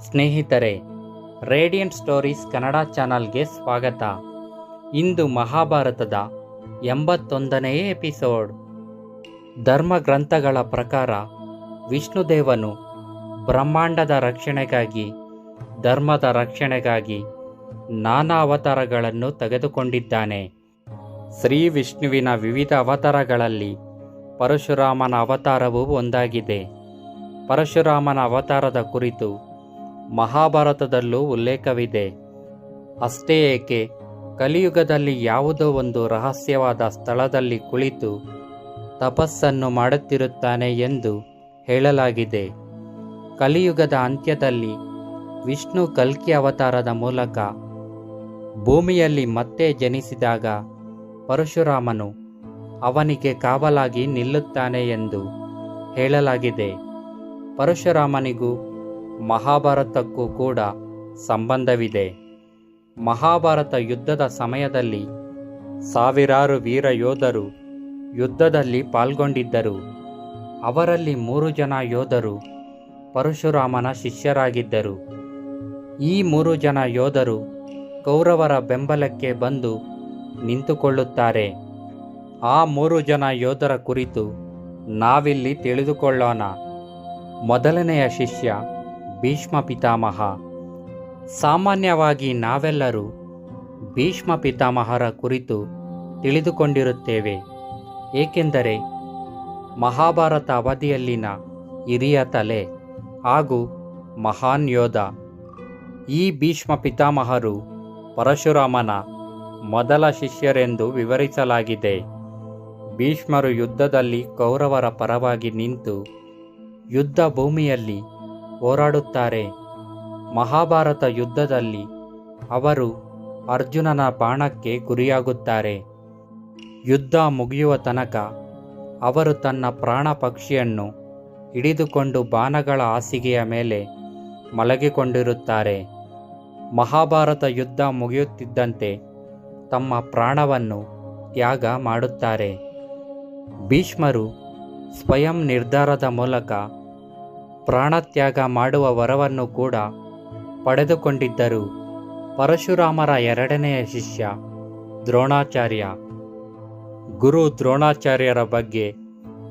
ಸ್ನೇಹಿತರೆ, radiant stories Kannada ಚಾನಲ್ಗೆ ಸ್ವಾಗತ. ಇಂದು ಮಹಾಭಾರತದ ಎಂಬತ್ತೊಂದನೆಯ ಎಪಿಸೋಡ್. ಧರ್ಮ ಗ್ರಂಥಗಳ ಪ್ರಕಾರ ವಿಷ್ಣುದೇವನು ಬ್ರಹ್ಮಾಂಡದ ರಕ್ಷಣೆಗಾಗಿ, ಧರ್ಮದ ರಕ್ಷಣೆಗಾಗಿ ನಾನಾ ಅವತಾರಗಳನ್ನು ತೆಗೆದುಕೊಂಡಿದ್ದಾನೆ. ಶ್ರೀ ವಿಷ್ಣುವಿನ ವಿವಿಧ ಅವತಾರಗಳಲ್ಲಿ ಪರಶುರಾಮನ ಅವತಾರವೂ ಒಂದಾಗಿದೆ. ಪರಶುರಾಮನ ಅವತಾರದ ಕುರಿತು ಮಹಾಭಾರತದಲ್ಲೂ ಉಲ್ಲೇಖವಿದೆ. ಅಷ್ಟೇ ಏಕೆ, ಕಲಿಯುಗದಲ್ಲಿ ಯಾವುದೋ ಒಂದು ರಹಸ್ಯವಾದ ಸ್ಥಳದಲ್ಲಿ ಕುಳಿತು ತಪಸ್ಸನ್ನು ಮಾಡುತ್ತಿರುತ್ತಾನೆ ಎಂದು ಹೇಳಲಾಗಿದೆ. ಕಲಿಯುಗದ ಅಂತ್ಯದಲ್ಲಿ ವಿಷ್ಣು ಕಲ್ಕಿ ಅವತಾರದ ಮೂಲಕ ಭೂಮಿಯಲ್ಲಿ ಮತ್ತೆ ಜನಿಸಿದಾಗ ಪರಶುರಾಮನು ಅವನಿಗೆ ಕಾವಲಾಗಿ ನಿಲ್ಲುತ್ತಾನೆ ಎಂದು ಹೇಳಲಾಗಿದೆ. ಪರಶುರಾಮನಿಗೂ ಮಹಾಭಾರತಕ್ಕೂ ಕೂಡ ಸಂಬಂಧವಿದೆ. ಮಹಾಭಾರತ ಯುದ್ಧದ ಸಮಯದಲ್ಲಿ ಸಾವಿರಾರು ವೀರ ಯೋಧರು ಯುದ್ಧದಲ್ಲಿ ಪಾಲ್ಗೊಂಡಿದ್ದರು. ಅವರಲ್ಲಿ ಮೂರು ಜನ ಯೋಧರು ಪರಶುರಾಮನ ಶಿಷ್ಯರಾಗಿದ್ದರು. ಈ ಮೂರು ಜನ ಯೋಧರು ಕೌರವರ ಬೆಂಬಲಕ್ಕೆ ಬಂದು ನಿಂತುಕೊಳ್ಳುತ್ತಾರೆ. ಆ ಮೂರು ಜನ ಯೋಧರ ಕುರಿತು ನಾವಿಲ್ಲಿ ತಿಳಿದುಕೊಳ್ಳೋಣ. ಮೊದಲನೆಯ ಶಿಷ್ಯ ಭೀಷ್ಮ ಪಿತಾಮಹ ಸಾಮಾನ್ಯವಾಗಿ ನಾವೆಲ್ಲರೂ ಭೀಷ್ಮ ಪಿತಾಮಹರ ಕುರಿತು ತಿಳಿದುಕೊಂಡಿರುತ್ತೇವೆ. ಏಕೆಂದರೆ ಮಹಾಭಾರತ ಅವಧಿಯಲ್ಲಿನ ಹಿರಿಯ ತಲೆ ಹಾಗೂ ಮಹಾನ್ ಯೋಧ ಈ ಭೀಷ್ಮ ಪಿತಾಮಹರು ಪರಶುರಾಮನ ಮೊದಲ ಶಿಷ್ಯರೆಂದು ವಿವರಿಸಲಾಗಿದೆ. ಭೀಷ್ಮರು ಯುದ್ಧದಲ್ಲಿ ಕೌರವರ ಪರವಾಗಿ ನಿಂತು ಯುದ್ಧ ಭೂಮಿಯಲ್ಲಿ ಹೋರಾಡುತ್ತಾರೆ. ಮಹಾಭಾರತ ಯುದ್ಧದಲ್ಲಿ ಅವರು ಅರ್ಜುನನ ಬಾಣಕ್ಕೆ ಗುರಿಯಾಗುತ್ತಾರೆ. ಯುದ್ಧ ಮುಗಿಯುವ ತನಕ ಅವರು ತನ್ನ ಪ್ರಾಣ ಪಕ್ಷಿಯನ್ನು ಹಿಡಿದುಕೊಂಡು ಬಾಣಗಳ ಹಾಸಿಗೆಯ ಮೇಲೆ ಮಲಗಿಕೊಂಡಿರುತ್ತಾರೆ. ಮಹಾಭಾರತ ಯುದ್ಧ ಮುಗಿಯುತ್ತಿದ್ದಂತೆ ತಮ್ಮ ಪ್ರಾಣವನ್ನು ತ್ಯಾಗ ಮಾಡುತ್ತಾರೆ. ಭೀಷ್ಮರು ಸ್ವಯಂ ನಿರ್ಧಾರದ ಮೂಲಕ ಪ್ರಾಣತ್ಯಾಗ ಮಾಡುವ ವರವನ್ನು ಕೂಡ ಪಡೆದುಕೊಂಡಿದ್ದರು. ಪರಶುರಾಮರ ಎರಡನೆಯ ಶಿಷ್ಯ ದ್ರೋಣಾಚಾರ್ಯ. ಗುರು ದ್ರೋಣಾಚಾರ್ಯರ ಬಗ್ಗೆ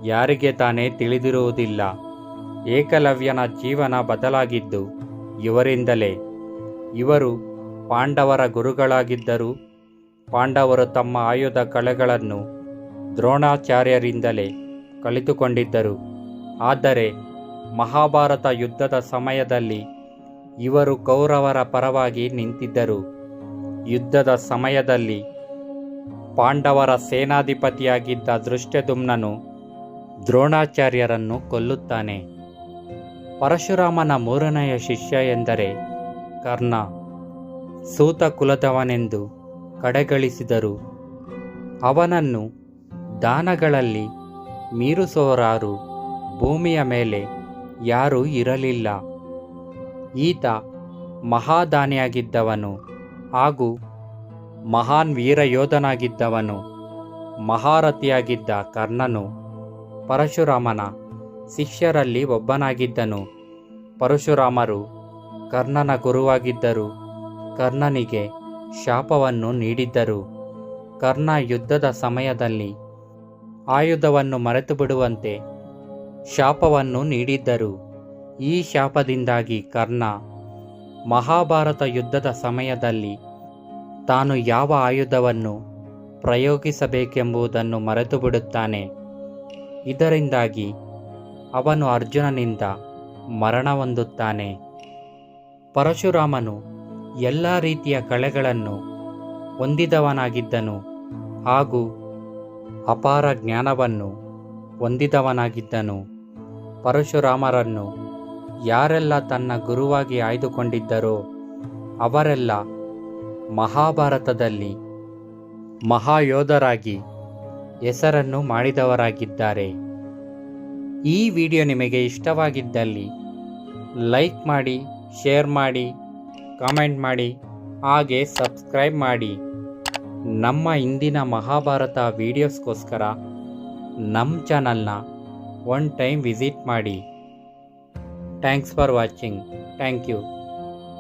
ಯಾರಿಗೆ ತಾನೇ ತಿಳಿದಿರುವುದಿಲ್ಲ. ಏಕಲವ್ಯನ ಜೀವನ ಬದಲಾಗಿದ್ದು ಇವರಿಂದಲೇ. ಇವರು ಪಾಂಡವರ ಗುರುಗಳಾಗಿದ್ದರು ಪಾಂಡವರು ತಮ್ಮ ಆಯುಧ ಕಲೆಗಳನ್ನು ದ್ರೋಣಾಚಾರ್ಯರಿಂದಲೇ ಕಲಿತುಕೊಂಡಿದ್ದರು. ಆದರೆ ಮಹಾಭಾರತ ಯುದ್ಧದ ಸಮಯದಲ್ಲಿ ಇವರು ಕೌರವರ ಪರವಾಗಿ ನಿಂತಿದ್ದರು. ಯುದ್ಧದ ಸಮಯದಲ್ಲಿ ಪಾಂಡವರ ಸೇನಾಧಿಪತಿಯಾಗಿದ್ದ ದೃಷ್ಟದುಮ್ನನು ದ್ರೋಣಾಚಾರ್ಯರನ್ನು ಕೊಲ್ಲುತ್ತಾನೆ. ಪರಶುರಾಮನ ಮೂರನೆಯ ಶಿಷ್ಯ ಎಂದರೆ ಕರ್ಣ. ಸೂತ ಕುಲದವನೆಂದು ಕಡೆಗಳಿಸಿದರು. ಅವನನ್ನು ದಾನಗಳಲ್ಲಿ ಮೀರುಸೋರಾರು ಭೂಮಿಯ ಮೇಲೆ ಯಾರೂ ಇರಲಿಲ್ಲ. ಈತ ಮಹಾದಾನಿಯಾಗಿದ್ದವನು ಹಾಗೂ ಮಹಾನ್ ವೀರಯೋಧನಾಗಿದ್ದವನು. ಮಹಾರಥಿಯಾಗಿದ್ದ ಕರ್ಣನು ಪರಶುರಾಮನ ಶಿಷ್ಯರಲ್ಲಿ ಒಬ್ಬನಾಗಿದ್ದನು. ಪರಶುರಾಮರು ಕರ್ಣನ ಗುರುವಾಗಿದ್ದರು. ಕರ್ಣನಿಗೆ ಶಾಪವನ್ನು ನೀಡಿದ್ದರು. ಕರ್ಣ ಯುದ್ಧದ ಸಮಯದಲ್ಲಿ ಆಯುಧವನ್ನು ಮರೆತು ಬಿಡುವಂತೆ ಶಾಪವನ್ನು ನೀಡಿದ್ದರು. ಈ ಶಾಪದಿಂದಾಗಿ ಕರ್ಣ ಮಹಾಭಾರತ ಯುದ್ಧದ ಸಮಯದಲ್ಲಿ ತಾನು ಯಾವ ಆಯುಧವನ್ನು ಪ್ರಯೋಗಿಸಬೇಕೆಂಬುದನ್ನು ಮರೆತು ಬಿಡುತ್ತಾನೆ ಇದರಿಂದಾಗಿ ಅವನು ಅರ್ಜುನನಿಂದ ಮರಣ ಹೊಂದುತ್ತಾನೆ. ಪರಶುರಾಮನು ಎಲ್ಲ ರೀತಿಯ ಕಳೆಗಳನ್ನು ಹೊಂದಿದವನಾಗಿದ್ದನು ಹಾಗೂ ಅಪಾರ ಜ್ಞಾನವನ್ನು ಹೊಂದಿದವನಾಗಿದ್ದನು. ಪರಶುರಾಮರನ್ನು ಯಾರೆಲ್ಲ ತನ್ನ ಗುರುವಾಗಿ ಆಯ್ದುಕೊಂಡಿದ್ದರೋ ಅವರೆಲ್ಲ ಮಹಾಭಾರತದಲ್ಲಿ ಮಹಾಯೋಧರಾಗಿ ಹೆಸರನ್ನು ಮಾಡಿದವರಾಗಿದ್ದಾರೆ. ಈ ವಿಡಿಯೋ ನಿಮಗೆ ಇಷ್ಟವಾಗಿದ್ದಲ್ಲಿ ಲೈಕ್ ಮಾಡಿ, ಶೇರ್ ಮಾಡಿ, ಕಾಮೆಂಟ್ ಮಾಡಿ, ಹಾಗೆ ಸಬ್ಸ್ಕ್ರೈಬ್ ಮಾಡಿ. ನಮ್ಮ ಇಂದಿನ ಮಹಾಭಾರತ ವೀಡಿಯೋಸ್ಗೋಸ್ಕರ ನಮ್ಮ ಚಾನಲ್ನ ಒನ್ ಟೈಮ್ ವಿಸಿಟ್ ಮಾಡಿ thanks for watching thank you